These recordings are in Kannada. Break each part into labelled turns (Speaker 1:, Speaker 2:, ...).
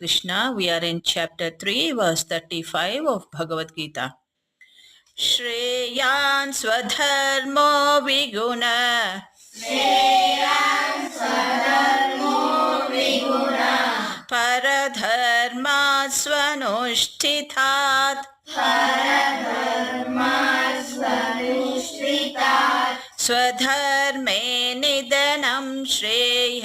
Speaker 1: Krishna. We are in chapter 3, verse 35 of Bhagavad Gita. Shreyan swadharmo viguna. Paradharma swanushtitat. स्वधर्मे निधनं श्रेय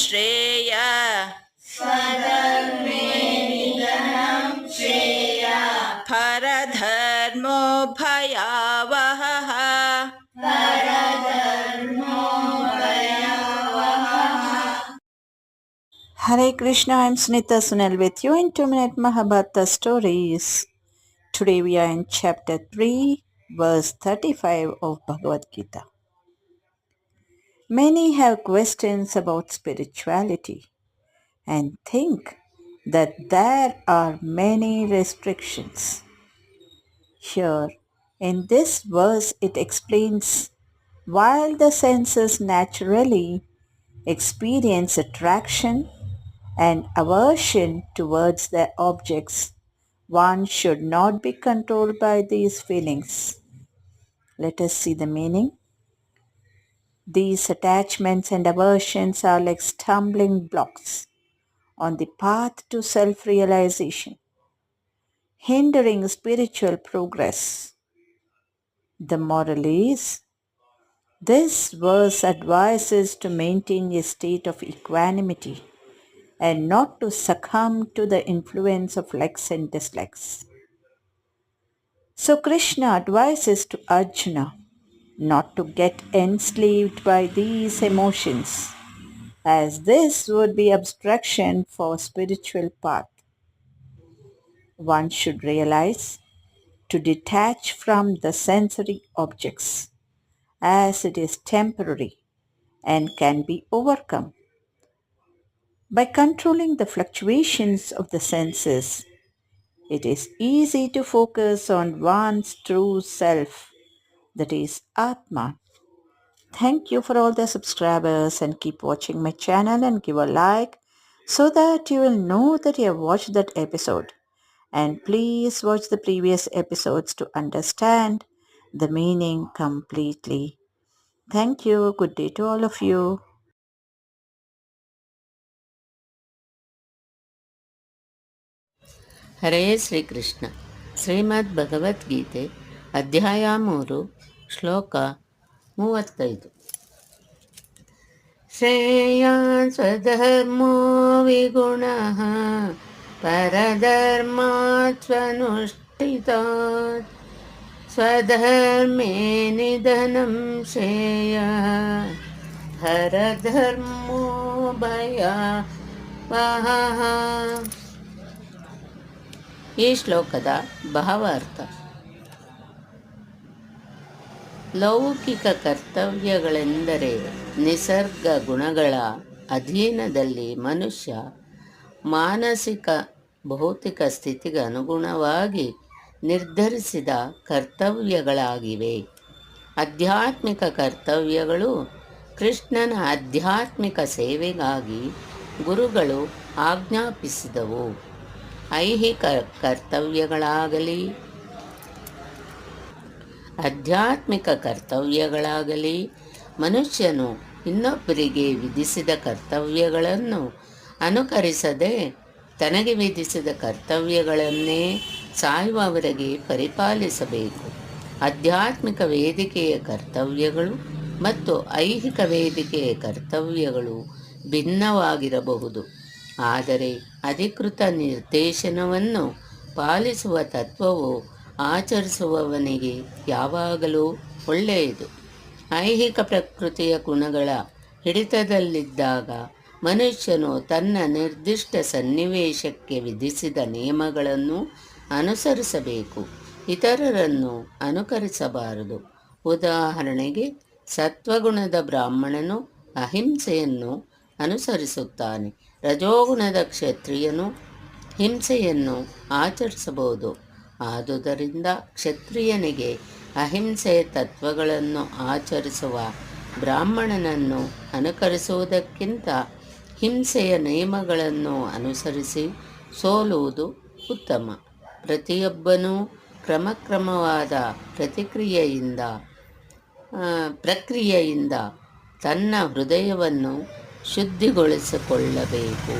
Speaker 1: श्रेय परधर्मो भयावहः Hare Krishna, I'm Sunita Sunil with you in 2 Minute Mahabharata Stories. Today we are in chapter 3, verse 35 of Bhagavad Gita. Many have questions about spirituality and think that there are many restrictions. Here, in this verse, it explains while the senses naturally experience attraction and aversion towards their objects, one should not be controlled by these feelings. Let us see the meaning. These attachments and aversions are like stumbling blocks on the path to self-realization, hindering spiritual progress. The moral is, this verse advises to maintain a state of equanimity and not to succumb to the influence of likes and dislikes. So Krishna advises to Arjuna not to get enslaved by these emotions as this would be obstruction for spiritual path. One should realize to detach from the sensory objects as it is temporary and can be overcome. By controlling the fluctuations of the senses, it is easy to focus on one's true self, that is Atma. Thank you for all the subscribers and keep watching my channel and give a like so that you will know that you have watched that episode. And please watch the previous episodes to understand the meaning completely. Thank you. Good day to all of you.
Speaker 2: ಹರೇ ಶ್ರೀಕೃಷ್ಣ ಶ್ರೀಮದ್ ಭಗವದ್ಗೀತೆ ಅಧ್ಯಾಯ ಮೂರು, ಶ್ಲೋಕ ಮೂವತ್ತೈದು. ಶ್ರೇಯಾನ್ ಸ್ವಧರ್ಮೋ ವಿಗುಣ ಪರಧರ್ಮಾತ್ವನುಷ್ಠಿತ ಸ್ವಧರ್ಮೇ ನಿಧನಂ ಶ್ರೇಯ, ಹರಧರ್ಮೋ ಭಯ ಈ ಶ್ಲೋಕದ ಭಾವಾರ್ಥ ಲೌಕಿಕ ಕರ್ತವ್ಯಗಳೆಂದರೆ ನಿಸರ್ಗ ಗುಣಗಳ ಅಧೀನದಲ್ಲಿ ಮನುಷ್ಯ ಮಾನಸಿಕ ಭೌತಿಕ ಸ್ಥಿತಿಗೆ ಅನುಗುಣವಾಗಿ ನಿರ್ಧರಿಸಿದ ಕರ್ತವ್ಯಗಳಾಗಿವೆ. ಆಧ್ಯಾತ್ಮಿಕ ಕರ್ತವ್ಯಗಳು ಕೃಷ್ಣನ ಆಧ್ಯಾತ್ಮಿಕ ಸೇವೆಗಾಗಿ ಗುರುಗಳು ಆಜ್ಞಾಪಿಸಿದವು. ಐಹಿಕ ಕರ್ತವ್ಯಗಳಾಗಲಿ ಆಧ್ಯಾತ್ಮಿಕ ಕರ್ತವ್ಯಗಳಾಗಲಿ, ಮನುಷ್ಯನು ಇನ್ನೊಬ್ಬರಿಗೆ ವಿಧಿಸಿದ ಕರ್ತವ್ಯಗಳನ್ನು ಅನುಕರಿಸದೆ ತನಗೆ ವಿಧಿಸಿದ ಕರ್ತವ್ಯಗಳನ್ನೇ ಸಾಯುವವರೆಗೆ ಪರಿಪಾಲಿಸಬೇಕು. ಆಧ್ಯಾತ್ಮಿಕ ವೇದಿಕೆಯ ಕರ್ತವ್ಯಗಳು ಮತ್ತು ಐಹಿಕ ವೇದಿಕೆಯ ಕರ್ತವ್ಯಗಳು ಭಿನ್ನವಾಗಿರಬಹುದು. ಆದರೆ ಅಧಿಕೃತ ನಿರ್ದೇಶನವನ್ನು ಪಾಲಿಸುವ ತತ್ವವು ಆಚರಿಸುವವನಿಗೆ ಯಾವಾಗಲೂ ಒಳ್ಳೆಯದು. ಐಹಿಕ ಪ್ರಕೃತಿಯ ಗುಣಗಳ ಹಿಡಿತದಲ್ಲಿದ್ದಾಗ ಮನುಷ್ಯನು ತನ್ನ ನಿರ್ದಿಷ್ಟ ಸನ್ನಿವೇಶಕ್ಕೆ ವಿಧಿಸಿದ ನಿಯಮಗಳನ್ನು ಅನುಸರಿಸಬೇಕು. ಇತರರನ್ನು ಅನುಕರಿಸಬಾರದು. ಉದಾಹರಣೆಗೆ, ಸತ್ವಗುಣದ ಬ್ರಾಹ್ಮಣನು ಅಹಿಂಸೆಯನ್ನು ಅನುಸರಿಸುತ್ತಾನೆ. ರಜೋಗುಣದ ಕ್ಷತ್ರಿಯನು ಹಿಂಸೆಯನ್ನು ಆಚರಿಸಬಹುದು. ಆದುದರಿಂದ ಕ್ಷತ್ರಿಯನಿಗೆ ಅಹಿಂಸೆಯ ತತ್ವಗಳನ್ನು ಆಚರಿಸುವ ಬ್ರಾಹ್ಮಣನನ್ನು ಅನುಕರಿಸುವುದಕ್ಕಿಂತ ಹಿಂಸೆಯ ನಿಯಮಗಳನ್ನು ಅನುಸರಿಸಿ ಸೋಲುವುದು ಉತ್ತಮ. ಪ್ರತಿಯೊಬ್ಬನೂ ಕ್ರಮಕ್ರಮವಾದ ಪ್ರತಿಕ್ರಿಯೆಯಿಂದ ಪ್ರಕ್ರಿಯೆಯಿಂದ ತನ್ನ ಹೃದಯವನ್ನು ಶುದ್ಧಿಗೊಳಿಸಿಕೊಳ್ಳಬೇಕು.